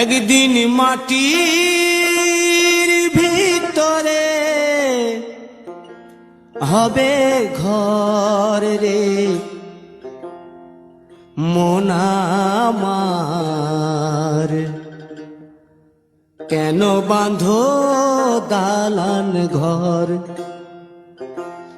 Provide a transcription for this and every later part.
একদিন মাটির ভিতরে হবে ঘর রে। মনামার কেন বাঁধো দালান ঘর?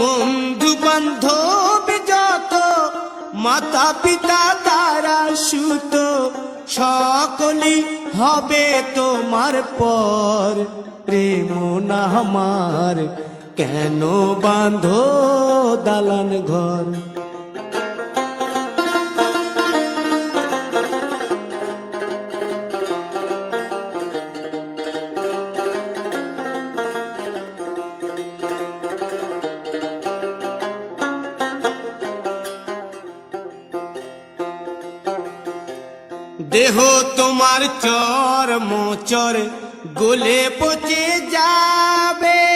বন্ধু বান্ধব যত মাতা পিতা তারা সুত সকলি হবে তোমার পর। প্রেম না আমার, কেন বাঁধো দালান ঘর? দেহ তোমার চর মোচর গলে পচে যাবে।